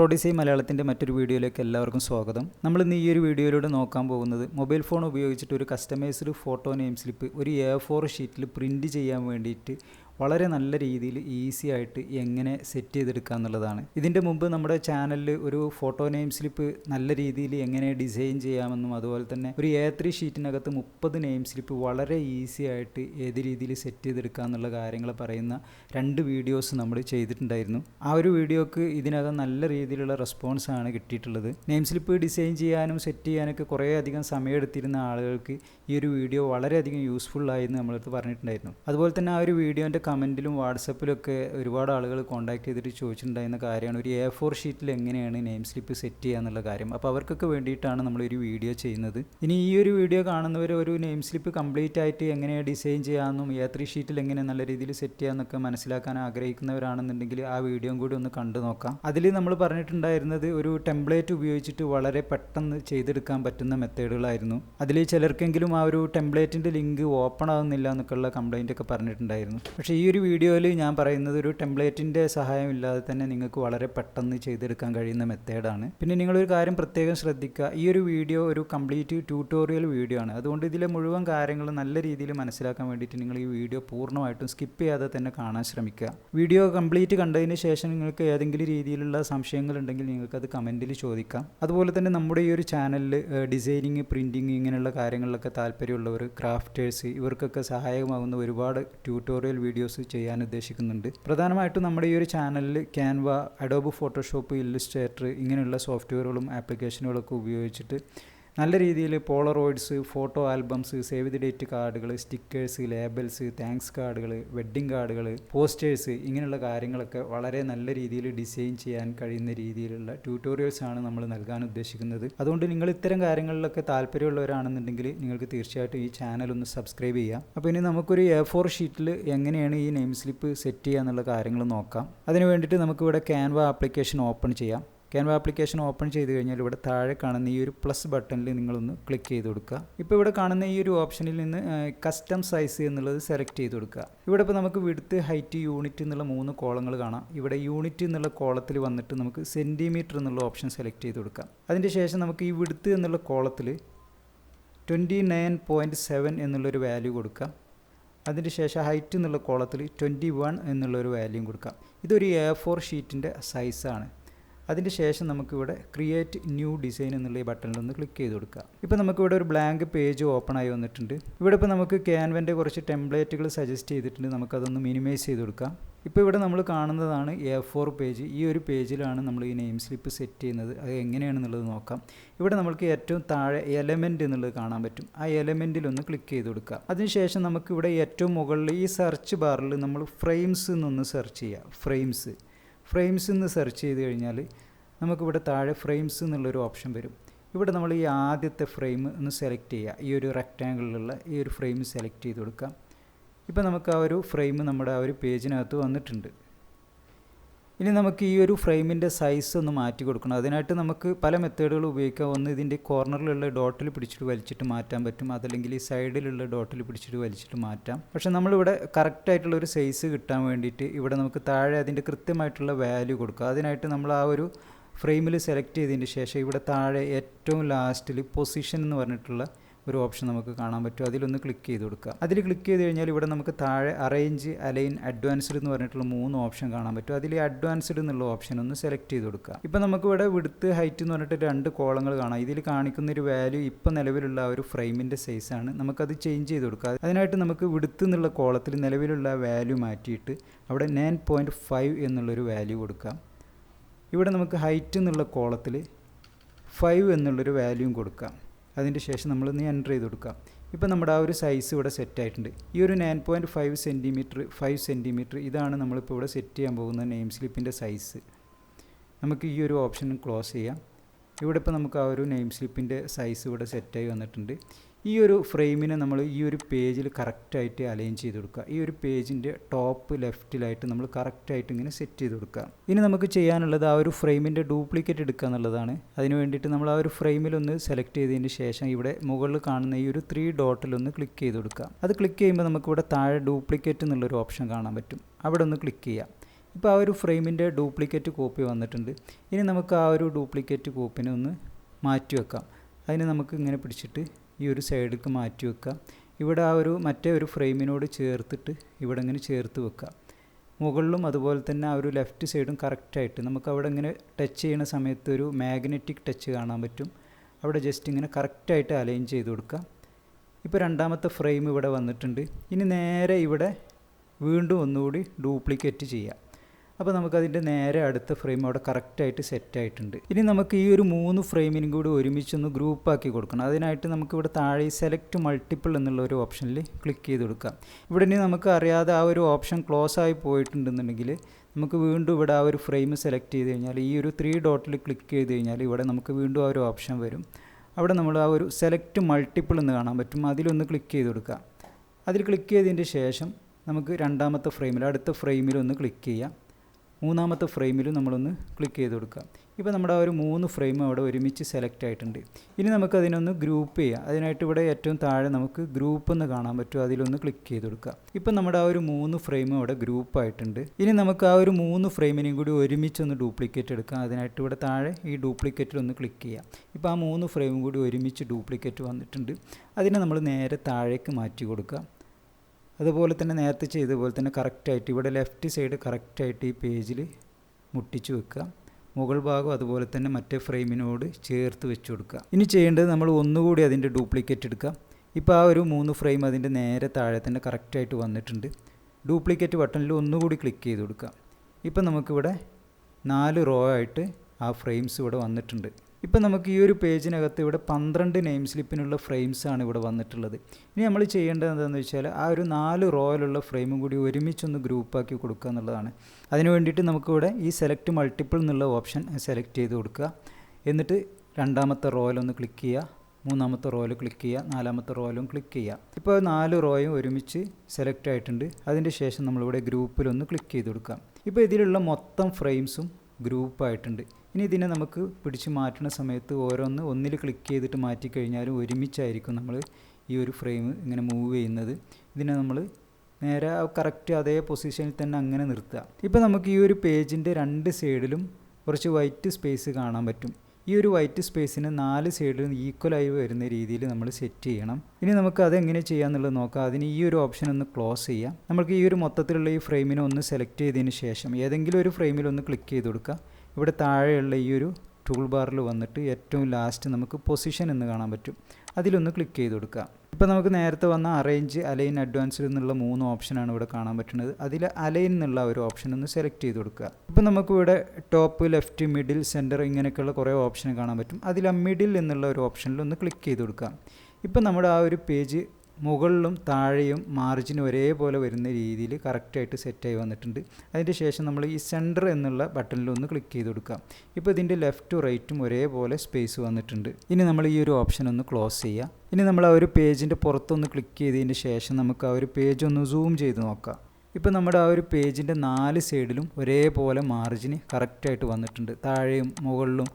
പ്രോഡിസൈ മലയാളത്തിന്റെ മറ്റൊരു വീഡിയോയിലേക്ക് എല്ലാവർക്കും സ്വാഗതം. നമ്മൾ ഇന്ന് ഈ ഒരു വീഡിയോയിലൂടെ നോക്കാൻ പോകുന്നത് മൊബൈൽ ഫോൺ ഉപയോഗിച്ചിട്ട് ഒരു കസ്റ്റമൈസ്ഡ് ഫോട്ടോ നെയിം സ്ലിപ്പ് ഒരു എ ഫോർ ഷീറ്റിൽ പ്രിന്റ് ചെയ്യാൻ വേണ്ടിയിട്ട് വളരെ നല്ല രീതിയിൽ ഈസി ആയിട്ട് എങ്ങനെ സെറ്റ് ചെയ്തെടുക്കുക എന്നുള്ളതാണ്. ഇതിന്റെ മുമ്പ് നമ്മുടെ ചാനലിൽ ഒരു ഫോട്ടോ നെയിം സ്ലിപ്പ് നല്ല രീതിയിൽ എങ്ങനെ ഡിസൈൻ ചെയ്യാമെന്നും അതുപോലെ തന്നെ ഒരു എ ത്രീ ഷീറ്റിനകത്ത് മുപ്പത് നെയിം സ്ലിപ്പ് വളരെ ഈസി ആയിട്ട് ഏത് രീതിയിൽ സെറ്റ് ചെയ്തെടുക്കുക എന്നുള്ള കാര്യങ്ങൾ പറയുന്ന രണ്ട് വീഡിയോസ് നമ്മൾ ചെയ്തിട്ടുണ്ടായിരുന്നു. ആ ഒരു വീഡിയോക്ക് ഇതിനകം നല്ല രീതിയിലുള്ള റെസ്പോൺസ് ആണ് കിട്ടിയിട്ടുള്ളത്. നെയിം സ്ലിപ്പ് ഡിസൈൻ ചെയ്യാനും സെറ്റ് ചെയ്യാനൊക്കെ കുറേ അധികം സമയമെടുത്തിരുന്ന ആളുകൾക്ക് ഈ ഒരു വീഡിയോ വളരെയധികം യൂസ്ഫുൾ എന്ന് നമ്മളടുത്ത് പറഞ്ഞിട്ടുണ്ടായിരുന്നു. അതുപോലെ തന്നെ ആ ഒരു വീഡിയോന്റെ കമന്റിലും വാട്സപ്പിലൊക്കെ ഒരുപാട് ആളുകൾ കോൺടാക്ട് ചെയ്തിട്ട് ചോദിച്ചിട്ടുണ്ടായിരുന്ന കാര്യമാണ്. ഒരു എ ഫോർ ഷീറ്റിൽ എങ്ങനെയാണ് നെയിം സ്ലിപ്പ് സെറ്റ് ചെയ്യുക എന്നുള്ള കാര്യം. അപ്പോൾ അവർക്കൊക്കെ വേണ്ടിയിട്ടാണ് നമ്മളൊരു വീഡിയോ ചെയ്യുന്നത്. ഇനി ഈ ഒരു വീഡിയോ കാണുന്നവർ ഒരു നെയിം സ്ലിപ്പ് കംപ്ലീറ്റ് ആയിട്ട് എങ്ങനെയാണ് ഡിസൈൻ ചെയ്യാമെന്നും എ ത്രീ ഷീറ്റിൽ എങ്ങനെ നല്ല രീതിയിൽ സെറ്റ് ചെയ്യാമെന്നൊക്കെ മനസ്സിലാക്കാൻ ആഗ്രഹിക്കുന്നവരാണെന്നുണ്ടെങ്കിൽ ആ വീഡിയോ കൂടി ഒന്ന് കണ്ടു നോക്കാം. അതിൽ നമ്മൾ പറഞ്ഞിട്ടുണ്ടായിരുന്നത് ഒരു ടെംപ്ലേറ്റ് ഉപയോഗിച്ചിട്ട് വളരെ പെട്ടെന്ന് ചെയ്തെടുക്കാൻ പറ്റുന്ന മെത്തേഡുകളായിരുന്നു. അതിൽ ചിലർക്കെങ്കിലും ആ ഒരു ടെംപ്ലേറ്റിന്റെ ലിങ്ക് ഓപ്പൺ ആകുന്നില്ല എന്നൊക്കെയുള്ള കംപ്ലൈന്റ് ഒക്കെ പറഞ്ഞിട്ടുണ്ടായിരുന്നു. പക്ഷേ ഒരു വീഡിയോയിൽ ഞാൻ പറയുന്നത് ഒരു ടെംപ്ലേറ്റിന്റെ സഹായം ഇല്ലാതെ തന്നെ നിങ്ങൾക്ക് വളരെ പെട്ടെന്ന് ചെയ്തെടുക്കാൻ കഴിയുന്ന മെത്തേഡാണ്. പിന്നെ നിങ്ങളൊരു കാര്യം പ്രത്യേകം ശ്രദ്ധിക്കുക. ഈ ഒരു വീഡിയോ ഒരു കംപ്ലീറ്റ് ട്യൂട്ടോറിയൽ വീഡിയോ ആണ്. അതുകൊണ്ട് ഇതിലെ മുഴുവൻ കാര്യങ്ങൾ നല്ല രീതിയിൽ മനസ്സിലാക്കാൻ വേണ്ടിയിട്ട് നിങ്ങൾ ഈ വീഡിയോ പൂർണമായിട്ടും സ്കിപ്പ് ചെയ്യാതെ തന്നെ കാണാൻ ശ്രമിക്കുക. വീഡിയോ കംപ്ലീറ്റ് കണ്ടതിന് ശേഷം നിങ്ങൾക്ക് ഏതെങ്കിലും രീതിയിലുള്ള സംശയങ്ങൾ ഉണ്ടെങ്കിൽ നിങ്ങൾക്ക് അത് കമന്റിൽ ചോദിക്കാം. അതുപോലെ തന്നെ നമ്മുടെ ഈ ഒരു ചാനലിൽ ഡിസൈനിങ് പ്രിന്റിങ് ഇങ്ങനെയുള്ള കാര്യങ്ങളിലൊക്കെ താല്പര്യമുള്ളവർ ക്രാഫ്റ്റേഴ്സ് ഇവർക്കൊക്കെ സഹായകമാകുന്ന ഒരുപാട് ട്യൂട്ടോറിയൽ വീഡിയോസ് ചെയ്യാൻ ഉദ്ദേശിക്കുന്നുണ്ട്. പ്രധാനമായിട്ടും നമ്മുടെ ഈ ഒരു ചാനലിൽ ക്യാൻവ അഡോബ് ഫോട്ടോഷോപ്പ് ഇല്ലുസ്ട്രേറ്റർ ഇങ്ങനെയുള്ള സോഫ്റ്റ്വെയറുകളും ആപ്ലിക്കേഷനുകളൊക്കെ ഉപയോഗിച്ചിട്ട് നല്ല രീതിയിൽ polaroids photo albums save the date കാർഡുകൾ സ്റ്റിക്കേഴ്സ് ലേബൽസ് താങ്ക്സ് കാർഡുകൾ വെഡ്ഡിംഗ് കാർഡുകൾ പോസ്റ്റേഴ്സ് ഇങ്ങനെയുള്ള കാര്യങ്ങളൊക്കെ വളരെ നല്ല രീതിയിൽ ഡിസൈൻ ചെയ്യാൻ കഴിയുന്ന രീതിയിലുള്ള ട്യൂട്ടോറിയൽസ് ആണ് നമ്മൾ നൽകാൻ ഉദ്ദേശിക്കുന്നത്. അതുകൊണ്ട് നിങ്ങൾ ഇത്തരം കാര്യങ്ങളിലൊക്കെ താല്പര്യമുള്ളവരാണെന്നുണ്ടെങ്കിൽ നിങ്ങൾക്ക് തീർച്ചയായിട്ടും ഈ ചാനൽ ഒന്ന് സബ്സ്ക്രൈബ് ചെയ്യാം അപ്പോൾ ഇനി നമുക്കൊരു എ ഫോർ ഷീറ്റിൽ എങ്ങനെയാണ് ഈ നെയിം സ്ലിപ്പ് സെറ്റ് ചെയ്യുക എന്നുള്ള കാര്യങ്ങൾ നോക്കാം. അതിന് വേണ്ടിയിട്ട് നമുക്കിവിടെ ക്യാൻവ ആപ്ലിക്കേഷൻ ഓപ്പൺ ചെയ്യാം. ക്യാൻവ ആപ്ലിക്കേഷൻ ഓപ്പൺ ചെയ്ത് കഴിഞ്ഞാൽ ഇവിടെ താഴെ കാണുന്ന ഈ ഒരു പ്ലസ് ബട്ടണിൽ നിങ്ങളൊന്ന് ക്ലിക്ക് ചെയ്ത് കൊടുക്കുക. ഇപ്പോൾ ഇവിടെ കാണുന്ന ഈ ഒരു ഓപ്ഷനിൽ നിന്ന് കസ്റ്റം സൈസ് എന്നുള്ളത് സെലക്ട് ചെയ്ത് കൊടുക്കുക. ഇവിടെ ഇപ്പോൾ നമുക്ക് വിടുത്ത് ഹൈറ്റ് യൂണിറ്റ് എന്നുള്ള മൂന്ന് കോളങ്ങൾ കാണാം. ഇവിടെ യൂണിറ്റ് എന്നുള്ള കോളത്തിൽ വന്നിട്ട് നമുക്ക് സെന്റിമീറ്റർ എന്നുള്ള ഓപ്ഷൻ സെലക്ട് ചെയ്ത് കൊടുക്കാം. അതിന്റെ ശേഷം നമുക്ക് ഈ വിടുത്ത് എന്നുള്ള കോളത്തിൽ ട്വന്റി നയൻ പോയിന്റ് സെവൻ എന്നുള്ളൊരു വാല്യൂ കൊടുക്കാം. അതിന് ശേഷം ഹൈറ്റ് എന്നുള്ള കോളത്തിൽ ട്വന്റി വൺ എന്നുള്ളൊരു വാല്യൂ കൊടുക്കാം. ഇതൊരു എ ഫോർ ഷീറ്റിന്റെ സൈസാണ് അതിന് ശേഷം നമുക്കിവിടെ ക്രിയേറ്റ് ന്യൂ ഡിസൈൻ എന്നുള്ള ഈ ബട്ടണിൽ ഒന്ന് ക്ലിക്ക് ചെയ്ത് കൊടുക്കുക ഇപ്പോൾ നമുക്കിവിടെ ഒരു ബ്ലാങ്ക് പേജ് ഓപ്പൺ ആയി വന്നിട്ടുണ്ട്. ഇവിടെ ഇപ്പോൾ നമുക്ക് ക്യാൻവന്റെ കുറച്ച് ടെംപ്ലേറ്റുകൾ സജസ്റ്റ് ചെയ്തിട്ടുണ്ട്. നമുക്കതൊന്ന് മിനിമൈസ് ചെയ്ത് കൊടുക്കാം. ഇപ്പോൾ ഇവിടെ നമ്മൾ കാണുന്നതാണ് എ ഫോർ പേജ് ഈ ഒരു പേജിലാണ് നമ്മൾ ഈ നെയിം സ്ലിപ്പ് സെറ്റ് ചെയ്യുന്നത്. അത് എങ്ങനെയാണെന്നുള്ളത് നോക്കാം. ഇവിടെ നമുക്ക് ഏറ്റവും താഴെ എലമെന്റ് എന്നുള്ളത് കാണാൻ പറ്റും. ആ എലമെന്റിൽ ഒന്ന് ക്ലിക്ക് ചെയ്ത് കൊടുക്കുക അതിനുശേഷം നമുക്ക് ഇവിടെ ഏറ്റവും മുകളിൽ ഈ സെർച്ച് ബാറിൽ നമ്മൾ ഫ്രെയിംസ് എന്നൊന്ന് സെർച്ച് ചെയ്യുക ഫ്രെയിംസ് ഫ്രെയിംസ് എന്ന് സെർച്ച് ചെയ്ത് കഴിഞ്ഞാൽ നമുക്കിവിടെ താഴെ ഫ്രെയിംസ് എന്നുള്ളൊരു ഓപ്ഷൻ വരും. ഇവിടെ നമ്മൾ ഈ ആദ്യത്തെ ഫ്രെയിം ഒന്ന് സെലക്ട് ചെയ്യുക. ഈ ഒരു റെക്റ്റാങ്കിളിലുള്ള ഈ ഒരു ഫ്രെയിം സെലക്ട് ചെയ്ത് കൊടുക്കാം ഇപ്പോൾ നമുക്ക് ആ ഒരു ഫ്രെയിം നമ്മുടെ ആ ഒരു പേജിനകത്ത് വന്നിട്ടുണ്ട്. ഇനി നമുക്ക് ഈ ഒരു ഫ്രെയിമിന്റെ സൈസ് ഒന്ന് മാറ്റി കൊടുക്കണം. അതിനായിട്ട് നമുക്ക് പല മെത്തേഡുകൾ ഉപയോഗിക്കാം. ഒന്ന് ഇതിന്റെ കോർണറിലുള്ള ഡോട്ടിൽ പിടിച്ചിട്ട് വലിച്ചിട്ട് മാറ്റാൻ പറ്റും. അതല്ലെങ്കിൽ ഈ സൈഡിലുള്ള ഡോട്ടിൽ പിടിച്ചിട്ട് വലിച്ചിട്ട് മാറ്റാം. പക്ഷേ നമ്മളിവിടെ കറക്റ്റായിട്ടുള്ള ഒരു സൈസ് കിട്ടാൻ വേണ്ടിയിട്ട് ഇവിടെ നമുക്ക് താഴെ അതിന്റെ കൃത്യമായിട്ടുള്ള വാല്യൂ കൊടുക്കുക അതിനായിട്ട് നമ്മൾ ആ ഒരു ഫ്രെയിമിൽ സെലക്ട് ചെയ്തതിന് ശേഷം ഇവിടെ താഴെ ഏറ്റവും ലാസ്റ്റിൽ പൊസിഷൻ എന്ന് പറഞ്ഞിട്ടുള്ള ഒരു ഓപ്ഷൻ നമുക്ക് കാണാൻ പറ്റും. അതിലൊന്ന് ക്ലിക്ക് ചെയ്ത് കൊടുക്കുക. അതിൽ ക്ലിക്ക് ചെയ്ത് കഴിഞ്ഞാൽ ഇവിടെ നമുക്ക് താഴെ അറേഞ്ച് അലൈൻ അഡ്വാൻസ്ഡ് എന്ന് പറഞ്ഞിട്ടുള്ള മൂന്ന് ഓപ്ഷൻ കാണാൻ പറ്റും. അതിൽ അഡ്വാൻസ്ഡ് എന്നുള്ള ഓപ്ഷൻ ഒന്ന് സെലക്ട് ചെയ്ത് കൊടുക്കുക. ഇപ്പോൾ നമുക്ക് ഇവിടെ വിടുത്ത് ഹൈറ്റ് എന്ന് പറഞ്ഞിട്ട് രണ്ട് കോളങ്ങൾ കാണാം. ഇതിൽ കാണിക്കുന്ന ഒരു വാല്യൂ ഇപ്പോൾ നിലവിലുള്ള ഒരു ഫ്രെയിമിന്റെ സൈസാണ് നമുക്കത് ചേഞ്ച് ചെയ്ത് കൊടുക്കുക. അതിനായിട്ട് നമുക്ക് വിടുത്ത് എന്നുള്ള കോളത്തിൽ നിലവിലുള്ള വാല്യൂ മാറ്റിയിട്ട് അവിടെ നയൻ പോയിന്റ് ഫൈവ് എന്നുള്ളൊരു വാല്യൂ കൊടുക്കാം ഇവിടെ നമുക്ക് ഹൈറ്റ് എന്നുള്ള കോളത്തിൽ ഫൈവ് എന്നുള്ളൊരു വാല്യൂം കൊടുക്കാം അതിന്റെ ശേഷം നമ്മൾ നമ്മളൊന്ന് എന്റർ ചെയ്ത് കൊടുക്കുക ഇപ്പോൾ നമ്മുടെ ആ ഒരു സൈസ് ഇവിടെ സെറ്റ് ആയിട്ടുണ്ട്. ഈ ഒരു nine point five centimetre five centimetre ഇതാണ് നമ്മളിപ്പോൾ ഇവിടെ സെറ്റ് ചെയ്യാൻ പോകുന്ന നെയിം സ്ലിപ്പിന്റെ സൈസ് നമുക്ക് ഈ ഒരു ഓപ്ഷൻ ക്ലോസ് ചെയ്യാം. ഇവിടെ ഇപ്പോൾ നമുക്ക് ആ ഒരു നെയിം സ്ലിപ്പിന്റെ സൈസ് ഇവിടെ സെറ്റായി വന്നിട്ടുണ്ട്. ഈ ഒരു ഫ്രെയിമിനെ നമ്മൾ ഈ ഒരു പേജിൽ കറക്റ്റായിട്ട് അലൈൻ ചെയ്ത് കൊടുക്കുക. ഈ ഒരു പേജിന്റെ ടോപ്പ് ലെഫ്റ്റിലായിട്ട് നമ്മൾ കറക്റ്റായിട്ട് ഇങ്ങനെ സെറ്റ് ചെയ്ത് കൊടുക്കുക. ഇനി നമുക്ക് ചെയ്യാനുള്ളത് ആ ഒരു ഫ്രെയിമിന്റെ ഡ്യൂപ്ലിക്കേറ്റ് എടുക്കുക എന്നുള്ളതാണ്. അതിന് വേണ്ടിയിട്ട് നമ്മൾ ആ ഒരു ഫ്രെയിമിലൊന്ന് സെലക്ട് ചെയ്തതിന് ശേഷം ഇവിടെ മുകളിൽ കാണുന്ന ഈ ഒരു ത്രീ ഡോട്ടിലൊന്ന് ക്ലിക്ക് ചെയ്ത് കൊടുക്കുക. അത് ക്ലിക്ക് ചെയ്യുമ്പോൾ നമുക്കിവിടെ താഴെ ഡ്യൂപ്ലിക്കേറ്റ് എന്നുള്ളൊരു ഓപ്ഷൻ കാണാൻ പറ്റും. അവിടെ ഒന്ന് ക്ലിക്ക് ചെയ്യാം ഇപ്പോൾ ആ ഒരു ഫ്രെയിമിന്റെ ഡ്യൂപ്ലിക്കേറ്റ് കോപ്പി വന്നിട്ടുണ്ട്. ഇനി നമുക്ക് ആ ഒരു ഡ്യൂപ്ലിക്കേറ്റ് കോപ്പിനെ ഒന്ന് മാറ്റി വെക്കാം. അതിനെ നമുക്ക് ഇങ്ങനെ പിടിച്ചിട്ട് ഈ ഒരു സൈഡിലേക്ക് മാറ്റി വെക്കാം. ഇവിടെ ആ ഒരു മറ്റേ ഒരു ഫ്രെയിമിനോട് ചേർത്തിട്ട് ഇവിടെ ഇങ്ങനെ ചേർത്ത് വെക്കാം. മുകളിലും അതുപോലെ തന്നെ ആ ഒരു ലെഫ്റ്റ് സൈഡും കറക്റ്റായിട്ട് നമുക്ക് അവിടെ ഇങ്ങനെ ടച്ച് ചെയ്യുന്ന സമയത്ത് ഒരു മാഗ്നറ്റിക് ടച്ച് കാണാൻ പറ്റും. അവിടെ ജസ്റ്റ് ഇങ്ങനെ കറക്റ്റായിട്ട് അലൈൻ ചെയ്ത് കൊടുക്കാം. ഇപ്പോൾ രണ്ടാമത്തെ ഫ്രെയിം ഇവിടെ വന്നിട്ടുണ്ട്. ഇനി നേരെ ഇവിടെ വീണ്ടും ഒന്നുകൂടി ഡ്യൂപ്ലിക്കേറ്റ് ചെയ്യാം. അപ്പോൾ നമുക്കതിന്റെ നേരെ അടുത്ത ഫ്രെയിം അവിടെ കറക്റ്റായിട്ട് സെറ്റ് ആയിട്ടുണ്ട്. ഇനി നമുക്ക് ഈ ഒരു മൂന്ന് ഫ്രെയിമിനും കൂടി ഒരുമിച്ചൊന്ന് ഗ്രൂപ്പാക്കി കൊടുക്കണം. അതിനായിട്ട് നമുക്കിവിടെ താഴെ സെലക്ട് മൾട്ടിപ്പിൾ എന്നുള്ള ഒരു ഓപ്ഷനിൽ ക്ലിക്ക് ചെയ്ത് കൊടുക്കാം. ഇവിടെ ഇനി നമുക്ക് അറിയാതെ ആ ഒരു ഓപ്ഷൻ ക്ലോസ് ആയി പോയിട്ടുണ്ടെന്നുണ്ടെങ്കിൽ നമുക്ക് വീണ്ടും ഇവിടെ ആ ഒരു ഫ്രെയിം സെലക്ട് ചെയ്ത് കഴിഞ്ഞാൽ ഈ ഒരു ത്രീ ഡോട്ടിൽ ക്ലിക്ക് ചെയ്ത് കഴിഞ്ഞാൽ ഇവിടെ നമുക്ക് വീണ്ടും ആ ഒരു ഓപ്ഷൻ വരും. അവിടെ നമ്മൾ ആ ഒരു സെലക്ട് മൾട്ടിപ്പിൾ എന്ന് കാണാൻ പറ്റും. അതിലൊന്ന് ക്ലിക്ക് ചെയ്ത് കൊടുക്കുക. അതിൽ ക്ലിക്ക് ചെയ്തതിന്റെ ശേഷം നമുക്ക് രണ്ടാമത്തെ ഫ്രെയിമിൽ അടുത്ത ഫ്രെയിമിൽ ഒന്ന് ക്ലിക്ക് ചെയ്യാം. മൂന്നാമത്തെ ഫ്രെയിമിലും നമ്മളൊന്ന് ക്ലിക്ക് ചെയ്ത് കൊടുക്കുക ഇപ്പോൾ നമ്മുടെ ആ ഒരു മൂന്ന് ഫ്രെയിം അവിടെ ഒരുമിച്ച് സെലക്ട് ആയിട്ടുണ്ട്. ഇനി നമുക്ക് അതിനൊന്ന് ഗ്രൂപ്പ് ചെയ്യാം. അതിനായിട്ട് ഇവിടെ ഏറ്റവും താഴെ നമുക്ക് ഗ്രൂപ്പ് എന്ന് കാണാൻ പറ്റും. അതിലൊന്ന് ക്ലിക്ക് ചെയ്ത് കൊടുക്കുക ഇപ്പം നമ്മുടെ ആ ഒരു മൂന്ന് ഫ്രെയിം അവിടെ ഗ്രൂപ്പ് ആയിട്ടുണ്ട്. ഇനി നമുക്ക് ആ ഒരു മൂന്ന് ഫ്രെയിമിനെയും കൂടി ഒരുമിച്ച് ഒന്ന് ഡ്യൂപ്ലിക്കേറ്റ് എടുക്കാം. അതിനായിട്ട് ഇവിടെ താഴെ ഈ ഡ്യൂപ്ലിക്കേറ്റിൽ ഒന്ന് ക്ലിക്ക് ചെയ്യാം. ഇപ്പോൾ ആ മൂന്ന് ഫ്രെയിമും കൂടി ഒരുമിച്ച് ഡ്യൂപ്ലിക്കേറ്റ് വന്നിട്ടുണ്ട്. അതിനെ നമ്മൾ നേരെ താഴേക്ക് മാറ്റി കൊടുക്കുക അതുപോലെ തന്നെ നേരത്തെ ചെയ്ത പോലെ തന്നെ കറക്റ്റായിട്ട് ഇവിടെ ലെഫ്റ്റ് സൈഡ് കറക്റ്റായിട്ട് ഈ പേജിൽ മുട്ടിച്ച് വെക്കുക. മുകൾ ഭാഗം അതുപോലെ തന്നെ മറ്റേ ഫ്രെയിമിനോട് ചേർത്ത് വെച്ച് കൊടുക്കുക. ഇനി ചെയ്യേണ്ടത് നമ്മൾ ഒന്നുകൂടി അതിന്റെ ഡ്യൂപ്ലിക്കേറ്റ് എടുക്കുക. ഇപ്പോൾ ആ ഒരു മൂന്ന് ഫ്രെയിം അതിന്റെ നേരെ താഴെ തന്നെ കറക്റ്റായിട്ട് വന്നിട്ടുണ്ട്. ഡ്യൂപ്ലിക്കേറ്റ് ബട്ടണിൽ ഒന്നുകൂടി ക്ലിക്ക് ചെയ്ത് കൊടുക്കുക. ഇപ്പം നമുക്കിവിടെ നാല് റോ ആയിട്ട് ആ ഫ്രെയിംസ് ഇവിടെ വന്നിട്ടുണ്ട്. ഇപ്പം നമുക്ക് ഈ ഒരു പേജിനകത്ത് ഇവിടെ പന്ത്രണ്ട് നെയിം സ്ലിപ്പിനുള്ള ഫ്രെയിംസ് ആണ് ഇവിടെ വന്നിട്ടുള്ളത്. ഇനി നമ്മൾ ചെയ്യേണ്ടത് എന്താണെന്ന് വെച്ചാൽ ആ ഒരു നാല് റോയിലുള്ള ഫ്രെയിമും കൂടി ഒരുമിച്ചൊന്ന് ഗ്രൂപ്പാക്കി കൊടുക്കുക എന്നുള്ളതാണ്. അതിന് വേണ്ടിയിട്ട് നമുക്കിവിടെ ഈ സെലക്ട് മൾട്ടിപ്പിൾ എന്നുള്ള ഓപ്ഷൻ സെലക്ട് ചെയ്ത് കൊടുക്കുക. എന്നിട്ട് രണ്ടാമത്തെ റോയിലൊന്ന് ക്ലിക്ക് ചെയ്യുക. മൂന്നാമത്തെ റോയിൽ ക്ലിക്ക് ചെയ്യുക. നാലാമത്തെ റോയിലും ക്ലിക്ക് ചെയ്യുക. ഇപ്പോൾ നാല് റോയും ഒരുമിച്ച് സെലക്ട് ആയിട്ടുണ്ട്. അതിന്റെ ശേഷം നമ്മളിവിടെ ഗ്രൂപ്പിലൊന്ന് ക്ലിക്ക് ചെയ്ത് കൊടുക്കാം ഇപ്പോൾ ഇതിലുള്ള മൊത്തം ഫ്രെയിംസും ഗ്രൂപ്പായിട്ടുണ്ട്. ഇനി ഇതിനെ നമുക്ക് പിടിച്ച് മാറ്റുന്ന സമയത്ത് ഓരോന്ന് ഒന്നിൽ ക്ലിക്ക് ചെയ്തിട്ട് മാറ്റിക്കഴിഞ്ഞാലും ഒരുമിച്ചായിരിക്കും നമ്മൾ ഈ ഒരു ഫ്രെയിം ഇങ്ങനെ മൂവ് ചെയ്യുന്നത്. ഇതിനെ നമ്മൾ നേരെ കറക്റ്റ് അതേ പൊസിഷനിൽ തന്നെ അങ്ങനെ നിർത്തുക. ഇപ്പോൾ നമുക്ക് ഈ ഒരു പേജിന്റെ രണ്ട് സൈഡിലും കുറച്ച് വൈറ്റ് സ്പേസ് കാണാൻ പറ്റും. ഈ ഒരു വൈറ്റ് സ്പേസിന് നാല് സൈഡിലും ഈക്വലായി വരുന്ന രീതിയിൽ നമ്മൾ സെറ്റ് ചെയ്യണം. ഇനി നമുക്ക് അതെങ്ങനെ ചെയ്യാമെന്നുള്ളത് നോക്കാം. അതിന് ഈ ഒരു ഓപ്ഷൻ ഒന്ന് ക്ലോസ് ചെയ്യാം. നമുക്ക് ഈ ഒരു മൊത്തത്തിലുള്ള ഈ ഫ്രെയിമിനെ ഒന്ന് സെലക്ട് ചെയ്തതിന് ശേഷം ഏതെങ്കിലും ഒരു ഫ്രെയിമിൽ ഒന്ന് ക്ലിക്ക് ചെയ്ത് കൊടുക്കുക ഇവിടെ താഴെയുള്ള ഈ ഒരു ടൂൾ ബാറിൽ വന്നിട്ട് ഏറ്റവും ലാസ്റ്റ് നമുക്ക് പൊസിഷൻ എന്ന് കാണാൻ പറ്റും. അതിലൊന്ന് ക്ലിക്ക് ചെയ്ത് കൊടുക്കുക. ഇപ്പോൾ നമുക്ക് നേരത്തെ വന്ന അറേഞ്ച് അലൈൻ അഡ്വാൻസ്ഡ് എന്നുള്ള മൂന്ന് ഓപ്ഷനാണ് ഇവിടെ കാണാൻ പറ്റുന്നത്. അതിൽ അലൈൻ എന്നുള്ള ഒരു ഓപ്ഷൻ ഒന്ന് സെലക്ട് ചെയ്ത് കൊടുക്കുക. ഇപ്പോൾ നമുക്ക് ഇവിടെ ടോപ്പ് ലെഫ്റ്റ് മിഡിൽ സെന്റർ ഇങ്ങനെയൊക്കെയുള്ള കുറേ ഓപ്ഷൻ കാണാൻ പറ്റും. അതിൽ മിഡിൽ എന്നുള്ള ഒരു ഓപ്ഷനിൽ ഒന്ന് ക്ലിക്ക് ചെയ്ത് കൊടുക്കുക. ഇപ്പോൾ നമ്മുടെ ആ ഒരു പേജ് മുകളിലും താഴെയും മാർജിൻ ഒരേപോലെ വരുന്ന രീതിയിൽ കറക്റ്റായിട്ട് സെറ്റായി വന്നിട്ടുണ്ട്. അതിന്റെ ശേഷം നമ്മൾ ഈ സെന്റർ എന്നുള്ള ബട്ടണിൽ ഒന്ന് ക്ലിക്ക് ചെയ്ത് കൊടുക്കാം ഇപ്പോൾ ഇതിന്റെ ലെഫ്റ്റും റൈറ്റും ഒരേപോലെ സ്പേസ് വന്നിട്ടുണ്ട്. ഇനി നമ്മൾ ഈ ഒരു ഓപ്ഷൻ ഒന്ന് ക്ലോസ് ചെയ്യുക. ഇനി നമ്മൾ ആ ഒരു പേജിന്റെ പുറത്തൊന്ന് ക്ലിക്ക് ചെയ്തതിന് ശേഷം നമുക്ക് ആ ഒരു പേജ് ഒന്ന് സൂം ചെയ്ത് നോക്കാം. ഇപ്പോൾ നമ്മുടെ ആ ഒരു പേജിന്റെ നാല് സൈഡിലും ഒരേപോലെ മാർജിന് കറക്റ്റായിട്ട് വന്നിട്ടുണ്ട്. താഴെയും മുകളിലും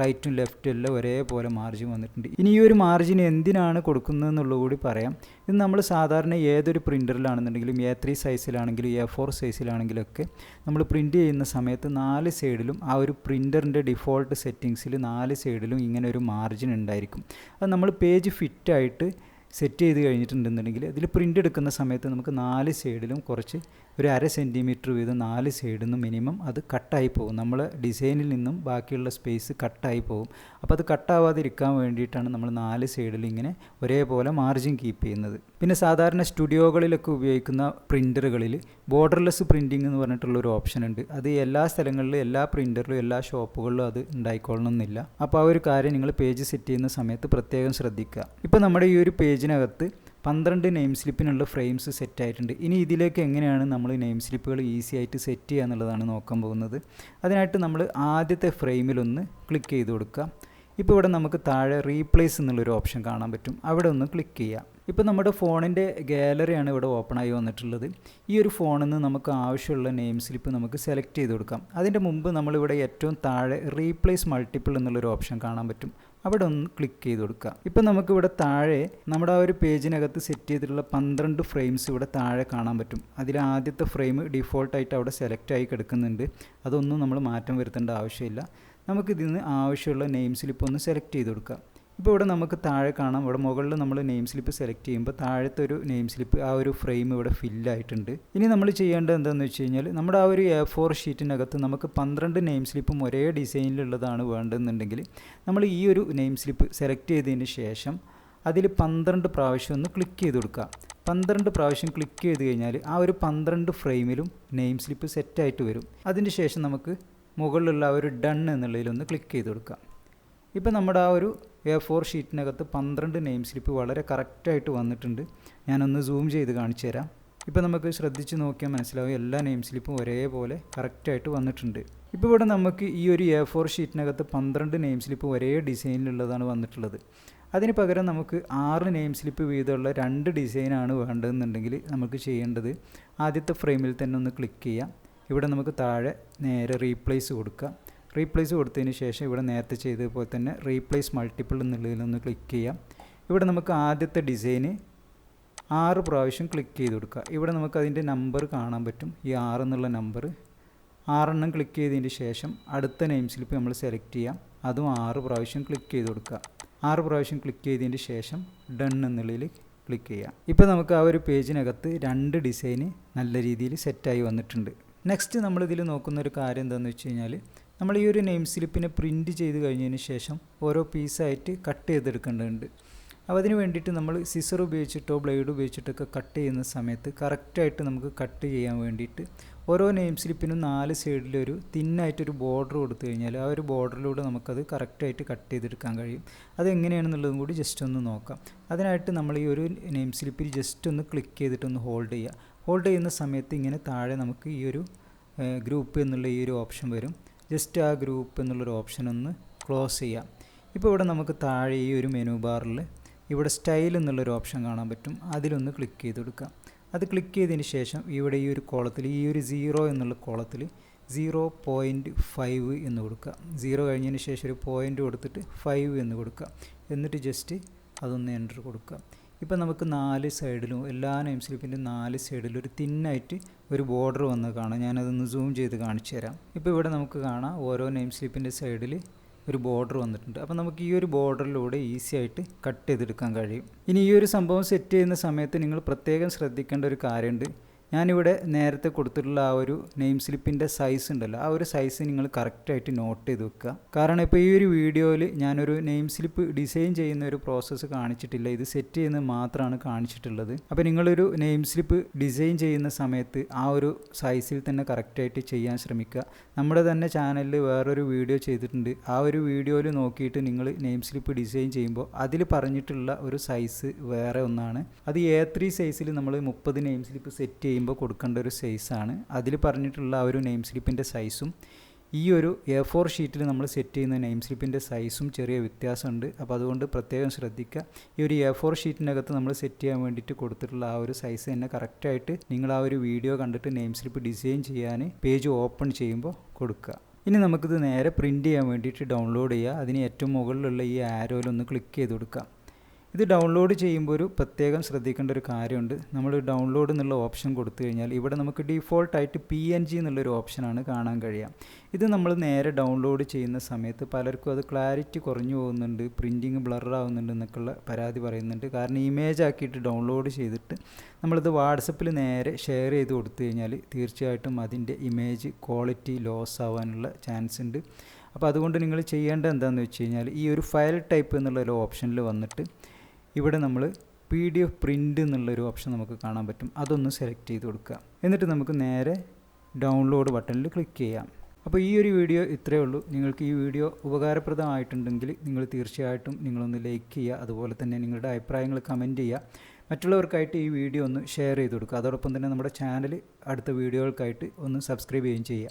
റൈറ്റും ലെഫ്റ്റും എല്ലാം ഒരേപോലെ മാർജിൻ വന്നിട്ടുണ്ട്. ഇനി ഈ ഒരു മാർജിൻ എന്തിനാണ് കൊടുക്കുന്നത് എന്നുള്ളത് കൂടി പറയാം. ഇത് നമ്മൾ സാധാരണ ഏതൊരു പ്രിന്ററിലാണെന്നുണ്ടെങ്കിലും എ ത്രീ സൈസിലാണെങ്കിലും എ ഫോർ സൈസിലാണെങ്കിലൊക്കെ നമ്മൾ പ്രിന്റ് ചെയ്യുന്ന സമയത്ത് നാല് സൈഡിലും ആ ഒരു പ്രിന്ററിന്റെ ഡിഫോൾട്ട് സെറ്റിങ്സിൽ നാല് സൈഡിലും ഇങ്ങനെ ഒരു മാർജിൻ ഉണ്ടായിരിക്കും. അത് നമ്മൾ പേജ് ഫിറ്റായിട്ട് സെറ്റ് ചെയ്ത് കഴിഞ്ഞിട്ടുണ്ടെന്നുണ്ടെങ്കിൽ ഇതിൽ പ്രിന്റ് എടുക്കുന്ന സമയത്ത് നമുക്ക് നാല് സൈഡിലും കുറച്ച് ഒരു അര സെന്റിമീറ്റർ വീതം നാല് സൈഡിൽ നിന്നും മിനിമം അത് കട്ടായി പോകും. നമ്മൾ ഡിസൈനിൽ നിന്നും ബാക്കിയുള്ള സ്പേസ് കട്ടായി പോകും. അപ്പോൾ അത് കട്ടാവാതിരിക്കാൻ വേണ്ടിയിട്ടാണ് നമ്മൾ നാല് സൈഡിൽ ഇങ്ങനെ ഒരേപോലെ മാർജിൻ കീപ്പ് ചെയ്യുന്നത്. പിന്നെ സാധാരണ സ്റ്റുഡിയോകളിലൊക്കെ ഉപയോഗിക്കുന്ന പ്രിന്ററുകളിൽ ബോർഡർലെസ് പ്രിന്റിംഗ് എന്ന് പറഞ്ഞിട്ടുള്ള ഒരു ഓപ്ഷൻ ഉണ്ട്. അത് എല്ലാ സ്ഥലങ്ങളിലും എല്ലാ പ്രിന്ററിലും എല്ലാ ഷോപ്പുകളിലും അത് ഉണ്ടായിക്കൊള്ളണമെന്നില്ല. അപ്പോൾ ആ ഒരു കാര്യം നിങ്ങൾ പേജ് സെറ്റ് ചെയ്യുന്ന സമയത്ത് പ്രത്യേകം ശ്രദ്ധിക്കുക. ഇപ്പോൾ നമ്മുടെ ഈ ഒരു പേജിനകത്ത് പന്ത്രണ്ട് നെയിം സ്ലിപ്പിനുള്ള ഫ്രെയിംസ് സെറ്റ് ആയിട്ടുണ്ട്. ഇനി ഇതിലേക്ക് എങ്ങനെയാണ് നമ്മൾ നെയിം സ്ലിപ്പുകൾ ഈസി ആയിട്ട് സെറ്റ് ചെയ്യുക എന്നുള്ളതാണ് നോക്കാൻ പോകുന്നത്. അതിനായിട്ട് നമ്മൾ ആദ്യത്തെ ഫ്രെയിമിലൊന്ന് ക്ലിക്ക് ചെയ്ത് കൊടുക്കുക. ഇപ്പോൾ ഇവിടെ നമുക്ക് താഴെ റീപ്ലേസ് എന്നുള്ളൊരു ഓപ്ഷൻ കാണാൻ പറ്റും. അവിടെ ഒന്ന് ക്ലിക്ക് ചെയ്യാം ഇപ്പോൾ നമ്മുടെ ഫോണിന്റെ ഗാലറിയാണ് ഇവിടെ ഓപ്പൺ ആയി വന്നിട്ടുള്ളത്. ഈ ഒരു ഫോണിൽ നിന്ന് നമുക്ക് ആവശ്യമുള്ള നെയിം സ്ലിപ്പ് നമുക്ക് സെലക്ട് ചെയ്ത് കൊടുക്കാം. അതിന്റെ മുമ്പ് നമ്മളിവിടെ ഏറ്റവും താഴെ റീപ്ലേസ് മൾട്ടിപ്പിൾ എന്നുള്ളൊരു ഓപ്ഷൻ കാണാൻ പറ്റും. അവിടെ ഒന്ന് ക്ലിക്ക് ചെയ്ത് കൊടുക്കുക. ഇപ്പം നമുക്കിവിടെ താഴെ നമ്മുടെ ആ ഒരു പേജിനകത്ത് സെറ്റ് ചെയ്തിട്ടുള്ള പന്ത്രണ്ട് ഫ്രെയിംസ് ഇവിടെ താഴെ കാണാൻ പറ്റും. അതിൽ ആദ്യത്തെ ഫ്രെയിം ഡിഫോൾട്ടായിട്ട് അവിടെ സെലക്ട് ആയി കിടക്കുന്നുണ്ട്. അതൊന്നും നമ്മൾ മാറ്റം വരുത്തേണ്ട ആവശ്യമില്ല. നമുക്കിതിൽ നിന്ന് ആവശ്യമുള്ള നെയിംസിൽ ഇപ്പോൾ ഒന്ന് സെലക്ട് ചെയ്ത് കൊടുക്കാം ഇപ്പോൾ ഇവിടെ നമുക്ക് താഴെ കാണാം. ഇവിടെ മുകളിൽ നമ്മൾ നെയിം സ്ലിപ്പ് സെലക്ട് ചെയ്യുമ്പോൾ താഴത്തെ ഒരു നെയിം സ്ലിപ്പ് ആ ഒരു ഫ്രെയിം ഇവിടെ ഫില്ലായിട്ടുണ്ട് ഇനി നമ്മൾ ചെയ്യേണ്ടത് എന്താണെന്ന് വെച്ച് കഴിഞ്ഞാൽ നമ്മുടെ ആ ഒരു എ ഫോർ ഷീറ്റിനകത്ത് നമുക്ക് പന്ത്രണ്ട് നെയിം സ്ലിപ്പും ഒരേ ഡിസൈനിലുള്ളതാണ് വേണ്ടതെന്നുണ്ടെങ്കിൽ നമ്മൾ ഈ ഒരു നെയിം സ്ലിപ്പ് സെലക്ട് ചെയ്തതിന് ശേഷം അതിൽ പന്ത്രണ്ട് പ്രാവശ്യം ഒന്ന് ക്ലിക്ക് ചെയ്ത് കൊടുക്കുക. പന്ത്രണ്ട് പ്രാവശ്യം ക്ലിക്ക് ചെയ്ത് കഴിഞ്ഞാൽ ആ ഒരു പന്ത്രണ്ട് ഫ്രെയിമിലും നെയിം സ്ലിപ്പ് സെറ്റായിട്ട് വരും. അതിന് ശേഷം നമുക്ക് മുകളിലുള്ള ആ ഒരു ഡൺ എന്നുള്ളതിലൊന്ന് ക്ലിക്ക് ചെയ്ത് കൊടുക്കാം ഇപ്പോൾ നമ്മുടെ ആ ഒരു എ ഫോർ ഷീറ്റിനകത്ത് പന്ത്രണ്ട് നെയിം സ്ലിപ്പ് വളരെ കറക്റ്റായിട്ട് വന്നിട്ടുണ്ട്. ഞാനൊന്ന് സൂം ചെയ്ത് കാണിച്ചു തരാം. ഇപ്പോൾ നമുക്ക് ശ്രദ്ധിച്ച് നോക്കിയാൽ മനസ്സിലാവും എല്ലാ നെയിം സ്ലിപ്പും ഒരേപോലെ കറക്റ്റായിട്ട് വന്നിട്ടുണ്ട്. ഇപ്പോൾ ഇവിടെ നമുക്ക് ഈ ഒരു എ ഫോർ ഷീറ്റിനകത്ത് പന്ത്രണ്ട് നെയിം സ്ലിപ്പ് ഒരേ ഡിസൈനിലുള്ളതാണ് വന്നിട്ടുള്ളത്. അതിന് പകരം നമുക്ക് ആറ് നെയിം സ്ലിപ്പ് വീതമുള്ള രണ്ട് ഡിസൈനാണ് വേണ്ടതെന്നുണ്ടെങ്കിൽ നമുക്ക് ചെയ്യേണ്ടത് ആദ്യത്തെ ഫ്രെയിമിൽ തന്നെ ഒന്ന് ക്ലിക്ക് ചെയ്യാം. ഇവിടെ നമുക്ക് താഴെ നേരെ റീപ്ലേസ് കൊടുക്കുക റീപ്ലേസ് കൊടുത്തതിന് ശേഷം ഇവിടെ നേരത്തെ ചെയ്തതുപോലെ തന്നെ റീപ്ലേസ് മൾട്ടിപ്പിൾ എന്നുള്ളതിലൊന്ന് ക്ലിക്ക് ചെയ്യാം. ഇവിടെ നമുക്ക് ആദ്യത്തെ ഡിസൈന് ആറ് പ്രാവശ്യം ക്ലിക്ക് ചെയ്ത് കൊടുക്കുക. ഇവിടെ നമുക്ക് അതിന്റെ നമ്പർ കാണാൻ പറ്റും. ഈ ആറ് എന്നുള്ള നമ്പർ ആറെണ്ണം ക്ലിക്ക് ചെയ്തതിന് ശേഷം അടുത്ത നെയിം സ്ലിപ്പ് നമ്മൾ സെലക്ട് ചെയ്യാം. അതും ആറ് പ്രാവശ്യം ക്ലിക്ക് ചെയ്ത് കൊടുക്കുക. ആറ് പ്രാവശ്യം ക്ലിക്ക് ചെയ്തതിന് ശേഷം ഡൺ എന്നുള്ളതിൽ ക്ലിക്ക് ചെയ്യാം. ഇപ്പോൾ നമുക്ക് ആ ഒരു പേജിനകത്ത് രണ്ട് ഡിസൈന് നല്ല രീതിയിൽ സെറ്റായി വന്നിട്ടുണ്ട്. നെക്സ്റ്റ് നമ്മളിതിൽ നോക്കുന്ന ഒരു കാര്യം എന്താണെന്ന് വെച്ച് കഴിഞ്ഞാൽ നമ്മൾ ഈ ഒരു നെയിം സ്ലിപ്പിനെ പ്രിന്റ് ചെയ്ത് കഴിഞ്ഞതിന് ശേഷം ഓരോ പീസായിട്ട് കട്ട് ചെയ്തെടുക്കേണ്ടതുണ്ട്. അപ്പോൾ അതിന് വേണ്ടിയിട്ട് നമ്മൾ സിസർ ഉപയോഗിച്ചിട്ടോ ബ്ലേഡ് ഉപയോഗിച്ചിട്ടൊക്കെ കട്ട് ചെയ്യുന്ന സമയത്ത് കറക്റ്റായിട്ട് നമുക്ക് കട്ട് ചെയ്യാൻ വേണ്ടിയിട്ട് ഓരോ നെയിം സ്ലിപ്പിനും നാല് സൈഡിലൊരു തിന്നായിട്ടൊരു ബോർഡർ കൊടുത്തു കഴിഞ്ഞാൽ ആ ഒരു ബോർഡറിലൂടെ നമുക്കത് കറക്റ്റായിട്ട് കട്ട് ചെയ്തെടുക്കാൻ കഴിയും. അതെങ്ങനെയാണെന്നുള്ളതും കൂടി ജസ്റ്റ് ഒന്ന് നോക്കാം. അതിനായിട്ട് നമ്മൾ ഈ ഒരു നെയിം സ്ലിപ്പിൽ ജസ്റ്റ് ഒന്ന് ക്ലിക്ക് ചെയ്തിട്ടൊന്ന് ഹോൾഡ് ചെയ്യുക. ഹോൾഡ് ചെയ്യുന്ന സമയത്ത് ഇങ്ങനെ താഴെ നമുക്ക് ഈ ഒരു ഗ്രൂപ്പ് എന്നുള്ള ഈ ഒരു ഓപ്ഷൻ വരും. ജസ്റ്റ് ആ ഗ്രൂപ്പ് എന്നുള്ളൊരു ഓപ്ഷൻ ഒന്ന് ക്ലോസ് ചെയ്യാം. ഇപ്പോൾ ഇവിടെ നമുക്ക് താഴെ ഈ ഒരു മെനു ബാറിൽ ഇവിടെ സ്റ്റൈൽ എന്നുള്ളൊരു ഓപ്ഷൻ കാണാൻ പറ്റും. അതിലൊന്ന് ക്ലിക്ക് ചെയ്ത് കൊടുക്കാം. അത് ക്ലിക്ക് ചെയ്തതിന് ശേഷം ഇവിടെ ഈ ഒരു കോളത്തിൽ ഈ ഒരു സീറോ എന്നുള്ള കോളത്തിൽ സീറോ പോയിന്റ് ഫൈവ് എന്ന് കൊടുക്കുക സീറോ കഴിഞ്ഞതിന് ശേഷം ഒരു പോയിന്റ് കൊടുത്തിട്ട് ഫൈവ് എന്ന് കൊടുക്കുക എന്നിട്ട് ജസ്റ്റ് അതൊന്ന് എന്റർ കൊടുക്കുക ഇപ്പം നമുക്ക് നാല് സൈഡിലും എല്ലാ നെയിം സ്ലിപ്പിന്റെ നാല് സൈഡിലും ഒരു തിന്നായിട്ട് ഒരു ബോർഡർ വന്ന് കാണാം. ഞാനതൊന്ന് സൂം ചെയ്ത് കാണിച്ചു തരാം. ഇപ്പോൾ ഇവിടെ നമുക്ക് കാണാം ഓരോ നെയിം സ്ലിപ്പിന്റെ സൈഡിൽ ഒരു ബോർഡർ വന്നിട്ടുണ്ട്. അപ്പോൾ നമുക്ക് ഈ ഒരു ബോർഡറിലൂടെ ഈസി ആയിട്ട് കട്ട് ചെയ്തെടുക്കാൻ കഴിയും. ഇനി ഈ ഒരു സംഭവം സെറ്റ് ചെയ്യുന്ന സമയത്ത് നിങ്ങൾ പ്രത്യേകം ശ്രദ്ധിക്കേണ്ട ഒരു കാര്യമുണ്ട്. ഞാനിവിടെ നേരത്തെ കൊടുത്തിട്ടുള്ള ആ ഒരു നെയിം സ്ലിപ്പിന്റെ സൈസ് ഉണ്ടല്ലോ ആ ഒരു സൈസ് നിങ്ങൾ കറക്റ്റായിട്ട് നോട്ട് ചെയ്ത് വെക്കുക. കാരണം ഇപ്പോൾ ഈ ഒരു വീഡിയോയിൽ ഞാനൊരു നെയിം സ്ലിപ്പ് ഡിസൈൻ ചെയ്യുന്ന ഒരു പ്രോസസ്സ് കാണിച്ചിട്ടില്ല ഇത് സെറ്റ് ചെയ്യുന്നത് മാത്രമാണ് കാണിച്ചിട്ടുള്ളത്. അപ്പോൾ നിങ്ങളൊരു നെയിം സ്ലിപ്പ് ഡിസൈൻ ചെയ്യുന്ന സമയത്ത് ആ ഒരു സൈസിൽ തന്നെ കറക്റ്റായിട്ട് ചെയ്യാൻ ശ്രമിക്കുക. നമ്മുടെ തന്നെ ചാനലിൽ വേറൊരു വീഡിയോ ചെയ്തിട്ടുണ്ട് ആ ഒരു വീഡിയോയിൽ നോക്കിയിട്ട് നിങ്ങൾ നെയിം സ്ലിപ്പ് ഡിസൈൻ ചെയ്യുമ്പോൾ അതിൽ പറഞ്ഞിട്ടുള്ള ഒരു സൈസ് വേറെ ഒന്നാണ്. അത് എ ത്രീ സൈസിൽ നമ്മൾ മുപ്പത് നെയിം സ്ലിപ്പ് സെറ്റ് ചെയ്യുമ്പോൾ കൊടുക്കേണ്ട ഒരു സൈസാണ് അതിൽ പറഞ്ഞിട്ടുള്ള ആ ഒരു നെയിം സ്ലിപ്പിന്റെ സൈസും ഈ ഒരു എ ഫോർ ഷീറ്റിൽ നമ്മൾ സെറ്റ് ചെയ്യുന്ന നെയിം സ്ലിപ്പിന്റെ സൈസും ചെറിയ വ്യത്യാസമുണ്ട്. അപ്പോൾ അതുകൊണ്ട് പ്രത്യേകം ശ്രദ്ധിക്കുക ഈ ഒരു എ ഫോർ ഷീറ്റിനകത്ത് നമ്മൾ സെറ്റ് ചെയ്യാൻ വേണ്ടിയിട്ട് കൊടുത്തിട്ടുള്ള ആ ഒരു സൈസ് തന്നെ കറക്റ്റായിട്ട് നിങ്ങൾ ആ ഒരു വീഡിയോ കണ്ടിട്ട് നെയിം സ്ലിപ്പ് ഡിസൈൻ ചെയ്യാൻ പേജ് ഓപ്പൺ ചെയ്യുമ്പോൾ കൊടുക്കുക ഇനി നമുക്കിത് നേരെ പ്രിന്റ് ചെയ്യാൻ വേണ്ടിയിട്ട് ഡൗൺലോഡ് ചെയ്യുക. അതിന് ഏറ്റവും മുകളിലുള്ള ഈ ആരോയിലൊന്ന് ക്ലിക്ക് ചെയ്ത് കൊടുക്കാം. ഇത് ഡൗൺലോഡ് ചെയ്യുമ്പോൾ ഒരു പ്രത്യേകം ശ്രദ്ധിക്കേണ്ട ഒരു കാര്യമുണ്ട്. നമ്മൾ ഡൗൺലോഡ് എന്നുള്ള ഓപ്ഷൻ കൊടുത്തു കഴിഞ്ഞാൽ ഇവിടെ നമുക്ക് ഡിഫോൾട്ടായിട്ട് പി എൻ ജി എന്നുള്ളൊരു ഓപ്ഷനാണ് കാണാൻ കഴിയുക. ഇത് നമ്മൾ നേരെ ഡൗൺലോഡ് ചെയ്യുന്ന സമയത്ത് പലർക്കും അത് ക്ലാരിറ്റി കുറഞ്ഞു പോകുന്നുണ്ട് പ്രിന്റിങ് ബ്ലറാവുന്നുണ്ട് എന്നൊക്കെയുള്ള പരാതി പറയുന്നുണ്ട്. കാരണം ഇമേജ് ആക്കിയിട്ട് ഡൗൺലോഡ് ചെയ്തിട്ട് നമ്മളിത് വാട്സപ്പിൽ നേരെ ഷെയർ ചെയ്ത് കൊടുത്തു കഴിഞ്ഞാൽ തീർച്ചയായിട്ടും അതിന്റെ ഇമേജ് ക്വാളിറ്റി ലോസ് ആവാനുള്ള ചാൻസ് ഉണ്ട്. അപ്പോൾ അതുകൊണ്ട് നിങ്ങൾ ചെയ്യേണ്ടത് എന്താണെന്ന് വെച്ച് കഴിഞ്ഞാൽ ഈ ഒരു ഫയൽ ടൈപ്പ് എന്നുള്ള ഒരു ഓപ്ഷനിൽ വന്നിട്ട് ഇവിടെ നമ്മൾ പി ഡി എഫ് പ്രിന്റ് എന്നുള്ളൊരു ഓപ്ഷൻ നമുക്ക് കാണാൻ പറ്റും. അതൊന്ന് സെലക്ട് ചെയ്ത് കൊടുക്കുക. എന്നിട്ട് നമുക്ക് നേരെ ഡൗൺലോഡ് ബട്ടണിൽ ക്ലിക്ക് ചെയ്യാം. അപ്പോൾ ഈ ഒരു വീഡിയോ ഇത്രയേ ഉള്ളൂ. നിങ്ങൾക്ക് ഈ വീഡിയോ ഉപകാരപ്രദമായിട്ടുണ്ടെങ്കിൽ നിങ്ങൾ തീർച്ചയായിട്ടും നിങ്ങളൊന്ന് ലൈക്ക് ചെയ്യുക. അതുപോലെ തന്നെ നിങ്ങളുടെ അഭിപ്രായങ്ങൾ കമന്റ് ചെയ്യുക. മറ്റുള്ളവർക്കായിട്ട് ഈ വീഡിയോ ഒന്ന് ഷെയർ ചെയ്ത് കൊടുക്കുക. അതോടൊപ്പം തന്നെ നമ്മുടെ ചാനൽ അടുത്ത വീഡിയോകൾക്കായിട്ട് ഒന്ന് സബ്സ്ക്രൈബ് ചെയ്യുകയും ചെയ്യുക.